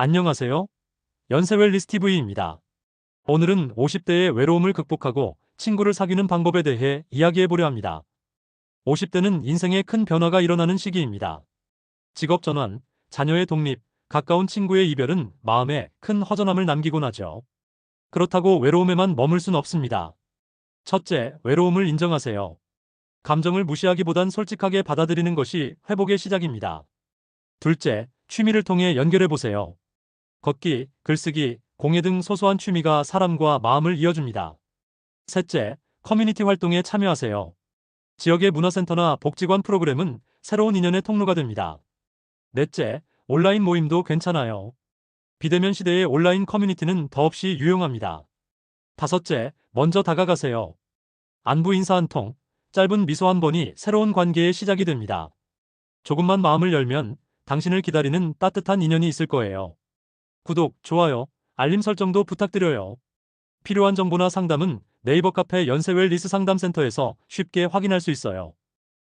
안녕하세요. 연세웰리스 TV입니다. 오늘은 50대의 외로움을 극복하고 친구를 사귀는 방법에 대해 이야기해 보려 합니다. 50대는 인생에 큰 변화가 일어나는 시기입니다. 직업 전환, 자녀의 독립, 가까운 친구의 이별은 마음에 큰 허전함을 남기곤 하죠. 그렇다고 외로움에만 머물 순 없습니다. 첫째, 외로움을 인정하세요. 감정을 무시하기보단 솔직하게 받아들이는 것이 회복의 시작입니다. 둘째, 취미를 통해 연결해 보세요. 걷기, 글쓰기, 공예 등 소소한 취미가 사람과 마음을 이어줍니다. 셋째, 커뮤니티 활동에 참여하세요. 지역의 문화센터나 복지관 프로그램은 새로운 인연의 통로가 됩니다. 넷째, 온라인 모임도 괜찮아요. 비대면 시대의 온라인 커뮤니티는 더없이 유용합니다. 다섯째, 먼저 다가가세요. 안부 인사 한 통, 짧은 미소 한 번이 새로운 관계의 시작이 됩니다. 조금만 마음을 열면 당신을 기다리는 따뜻한 인연이 있을 거예요. 구독, 좋아요, 알림 설정도 부탁드려요. 필요한 정보나 상담은 네이버 카페 연세웰 리스 상담센터에서 쉽게 확인할 수 있어요.